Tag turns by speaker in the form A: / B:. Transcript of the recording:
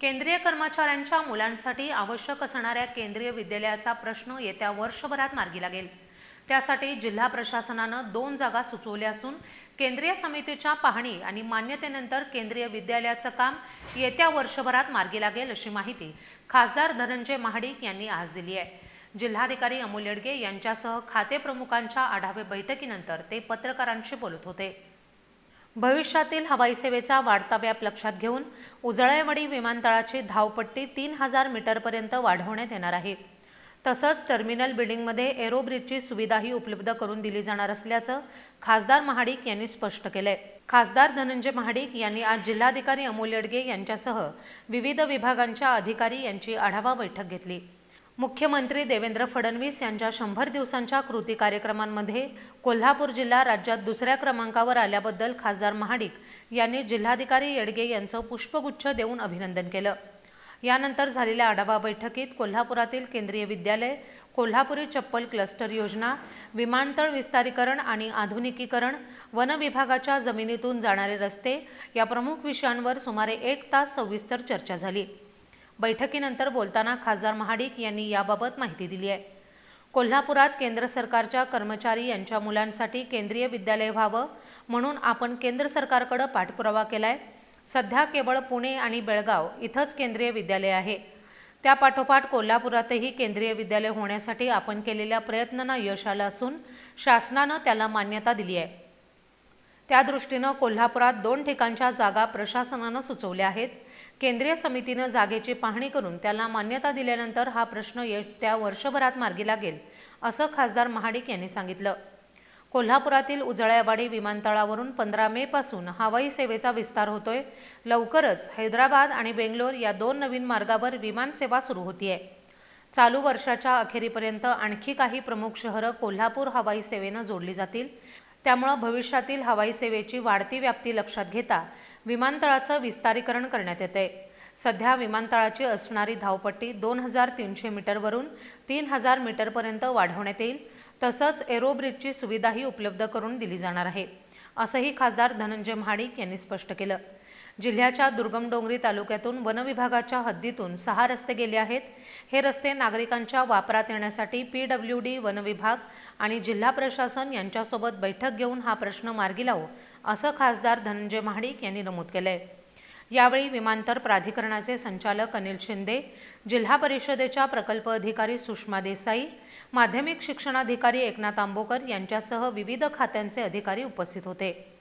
A: केंद्रीय कर्मचाऱ्यांच्या मुलांसाठी आवश्यक असणाऱ्या केंद्रीय विद्यालयाचा प्रश्न येत्या वर्षभरात मार्गी लागेल. त्यासाठी जिल्हा प्रशासनानं दोन जागा सुचवल्या असून केंद्रीय समितीच्या पाहणी आणि मान्यतेनंतर केंद्रीय विद्यालयाचं काम येत्या वर्षभरात मार्गी लागेल अशी माहिती खासदार धनंजय महाडिक यांनी आज दिली आहे. जिल्हाधिकारी अमोल येडगे यांच्यासह खाते प्रमुखांच्या आढावे बैठकीनंतर ते पत्रकारांशी बोलत होते. भविष्यातील हवाई सेवेचा वाढता व्याप लक्षात घेऊन उजळायवाडी विमानतळाची धावपट्टी तीन हजार मीटरपर्यंत वाढवण्यात येणार आहे. तसंच टर्मिनल बिल्डिंगमध्ये एरो ब्रिजची सुविधाही उपलब्ध करून दिली जाणार असल्याचं खासदार महाडिक यांनी स्पष्ट केलंय. खासदार धनंजय महाडिक यांनी आज जिल्हाधिकारी अमोल येडगे यांच्यासह विविध विभागांच्या अधिकारी यांची आढावा बैठक घेतली. मुख्यमंत्री देवेंद्र फडणवीस यांच्या शंभर दिवसांच्या कृती कार्यक्रमांमध्ये कोल्हापूर जिल्हा राज्यात दुसऱ्या क्रमांकावर आल्याबद्दल खासदार महाडिक यांनी जिल्हाधिकारी येडगे यांचं पुष्पगुच्छ देऊन अभिनंदन केलं. यानंतर झालेल्या आढावा बैठकीत कोल्हापुरातील केंद्रीय विद्यालय कोल्हापुरी चप्पल क्लस्टर योजना विमानतळ विस्तारीकरण आणि आधुनिकीकरण वन विभागाच्या जमिनीतून जाणारे रस्ते या प्रमुख विषयांवर सुमारे एक तास सविस्तर चर्चा झाली. बैठकीनंतर बोलताना खासदार महाडिक यांनी याबाबत माहिती दिली आहे. कोल्हापुरात केंद्र सरकारच्या कर्मचारी यांच्या मुलांसाठी केंद्रीय विद्यालय व्हावं म्हणून आपण केंद्र सरकारकडं पाठपुरावा केलाय. सध्या केवळ पुणे आणि बेळगाव इथंच केंद्रीय विद्यालय आहे. त्यापाठोपाठ कोल्हापुरातही केंद्रीय विद्यालय होण्यासाठी आपण केलेल्या प्रयत्नांना यश आलं असून शासनानं त्याला मान्यता दिली आहे. त्या दृष्टीनं कोल्हापुरात दोन ठिकाणच्या जागा प्रशासनानं सुचवल्या आहेत. केंद्रीय समितीनं जागेची पाहणी करून त्याला मान्यता दिल्यानंतर हा प्रश्न येत्या वर्षभरात मार्गी लागेल असं खासदार महाडिक यांनी सांगितलं. कोल्हापुरातील उजळ्यावाडी विमानतळावरून पंधरा मे पासून हवाई सेवेचा विस्तार होतोय. लवकरच हैदराबाद आणि बेंगलोर या दोन नवीन मार्गावर विमानसेवा सुरू होतीये. चालू वर्षाच्या अखेरीपर्यंत आणखी काही प्रमुख शहरं कोल्हापूर हवाई सेवेनं जोडली जातील. त्यामुळं भविष्यातील हवाई सेवेची वाढती व्याप्ती लक्षात घेता विमानतळाचं विस्तारीकरण करण्यात येते. सध्या विमानतळाची असणारी धावपट्टी दोन हजार तीनशे मीटरवरून तीन हजार मीटरपर्यंत वाढवण्यात येईल. तसंच एरोब्रिजची सुविधाही उपलब्ध करून दिली जाणार आहे. असंही खासदार धनंजय महाडिक यांनी स्पष्ट केलं. जिल्ह्याच्या दुर्गम डोंगरी तालुक्यातून वनविभागाच्या हद्दीतून सहा रस्ते गेले आहेत. हे रस्ते नागरिकांच्या वापरात येण्यासाठी पी डब्ल्यू डी वनविभाग आणि जिल्हा प्रशासन यांच्यासोबत बैठक घेऊन हा प्रश्न मार्गी लावू असं खासदार धनंजय महाडिक यांनी नमूद केलं आहे यावेळी विमानतळ प्राधिकरणाचे संचालक अनिल शिंदे जिल्हा परिषदेच्या प्रकल्प अधिकारी सुषमा देसाई माध्यमिक शिक्षणाधिकारी एकनाथ आंबोकर यांच्यासह विविध खात्यांचे अधिकारी उपस्थित होते.